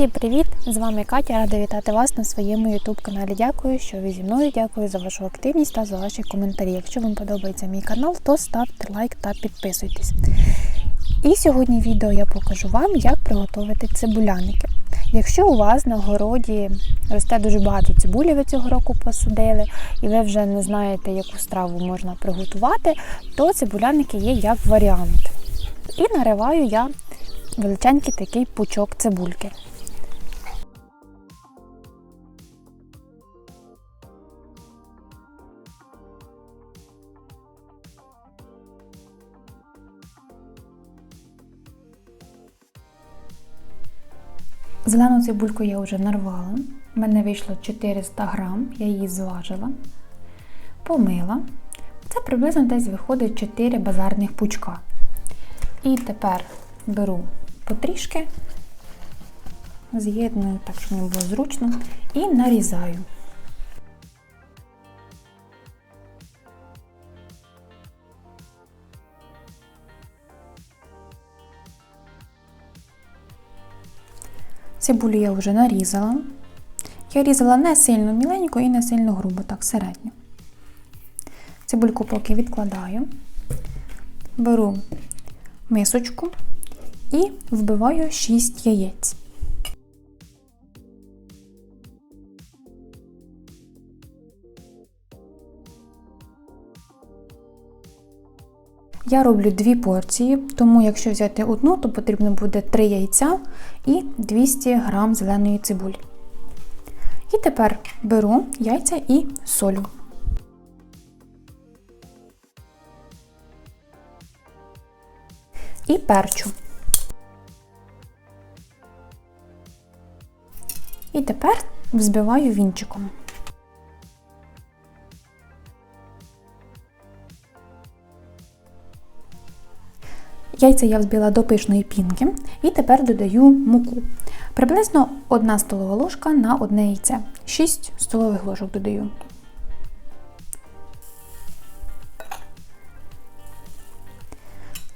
Всім привіт! З вами Катя. Рада вітати вас на своєму YouTube каналі. Дякую, що ви зі мною. Дякую за вашу активність та за ваші коментарі. Якщо вам подобається мій канал, то ставте лайк та підписуйтесь. І сьогодні в відео я покажу вам, як приготувати цибуляники. Якщо у вас на городі росте дуже багато цибулі, ви цього року посадили, і ви вже не знаєте, яку страву можна приготувати, то цибуляники є як варіант. І нариваю я величенький такий пучок цибульки. Зелену цибульку я вже нарвала. У мене вийшло 400 грам, я її зважила, помила. Це приблизно десь виходить 4 базарних пучка. І тепер беру потрішки, з'єдную так, щоб мені було зручно, і нарізаю. Цибулю я вже нарізала. Я різала не сильно міленько і не сильно грубо, так середньо. Цибульку поки відкладаю, беру мисочку і вбиваю 6 яєць. Я роблю дві порції, тому якщо взяти одну, то потрібно буде 3 яйця і 200 г зеленої цибулі. І тепер беру яйця і солю. І перчу. І тепер взбиваю вінчиком. Яйця я взбила до пишної пінки і тепер додаю муку. Приблизно 1 столова ложка на одне яйце. 6 столових ложок додаю.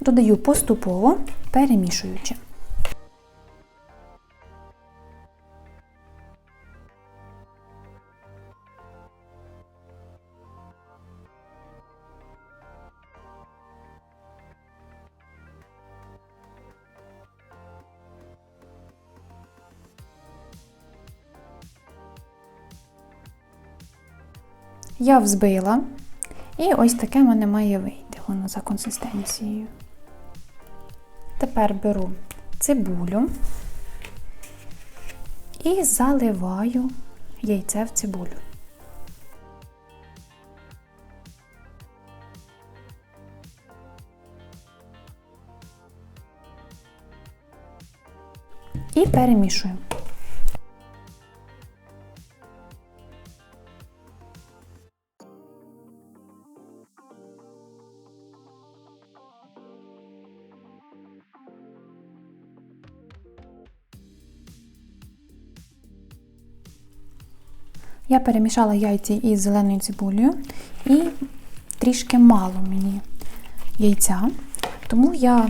Додаю поступово, перемішуючи. Я взбила, і ось таке в мене має вийти воно за консистенцією. Тепер беру цибулю і заливаю яйце в цибулю. І перемішую. Я перемішала яйці із зеленою цибулею і трішки мало мені яйця, тому я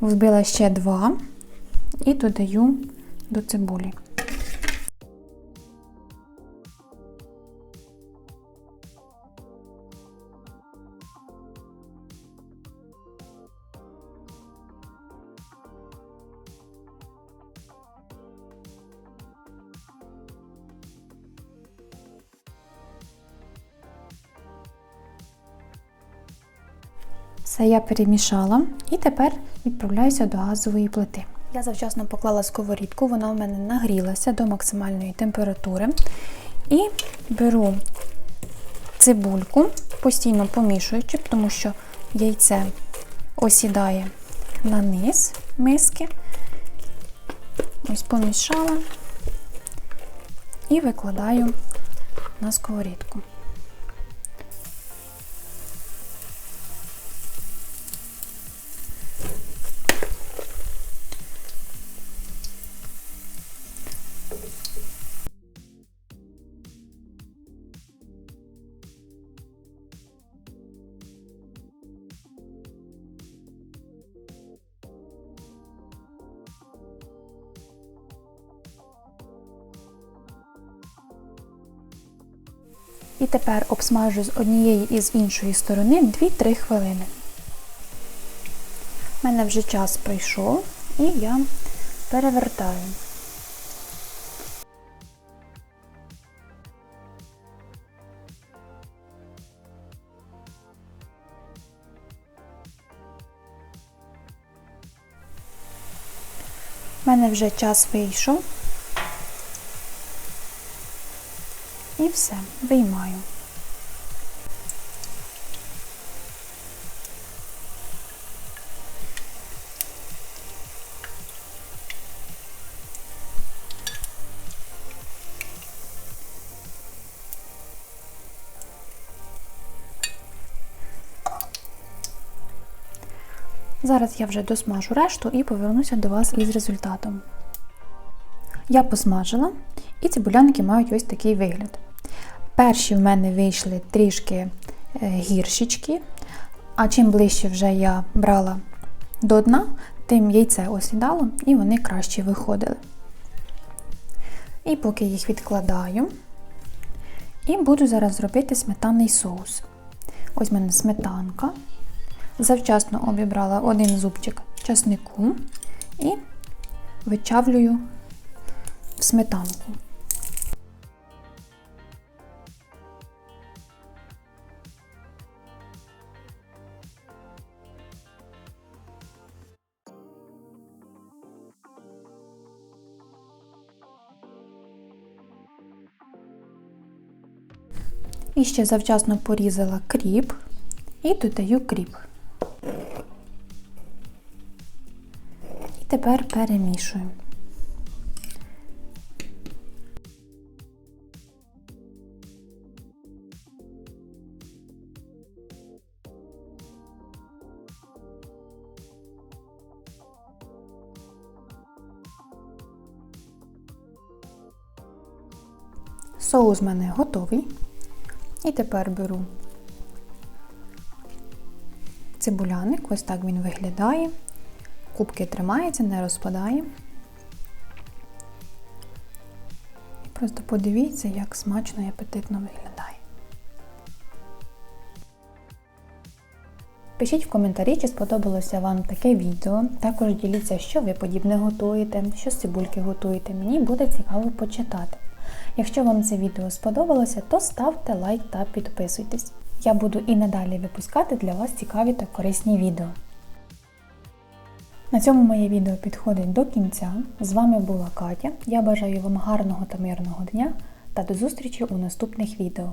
взбила ще два і додаю до цибулі. Все я перемішала і тепер відправляюся до газової плити. Я завчасно поклала сковорідку, вона у мене нагрілася до максимальної температури. І беру цибульку, постійно помішуючи, тому що яйце осідає на низ миски. Ось помішала і викладаю на сковорідку. І тепер обсмажу з однієї і з іншої сторони 2-3 хвилини. У мене вже час пройшов і я перевертаю. У мене вже час вийшов. Все, виймаю. Зараз я вже досмажу решту і повернуся до вас із результатом. Я посмажила, і цибуляники мають ось такий вигляд. Перші в мене вийшли трішки е, гіршічки, а чим ближче вже я брала до дна, тим яйце осідало і вони краще виходили. І поки їх відкладаю, і буду зараз робити сметанний соус. Ось в мене сметанка. Завчасно обібрала один зубчик часнику і вичавлюю в сметанку. І ще завчасно порізала кріп і додаю кріп. І тепер перемішую. Соус в мене готовий. І тепер беру цибуляник, ось так він виглядає. Кубки тримаються, не розпадає. І просто подивіться, як смачно і апетитно виглядає. Пишіть в коментарі, чи сподобалося вам таке відео. Також діліться, що ви подібне готуєте, що з цибульки готуєте. Мені буде цікаво почитати. Якщо вам це відео сподобалося, то ставте лайк та підписуйтесь. Я буду і надалі випускати для вас цікаві та корисні відео. На цьому моє відео підходить до кінця. З вами була Катя. Я бажаю вам гарного та мирного дня та до зустрічі у наступних відео.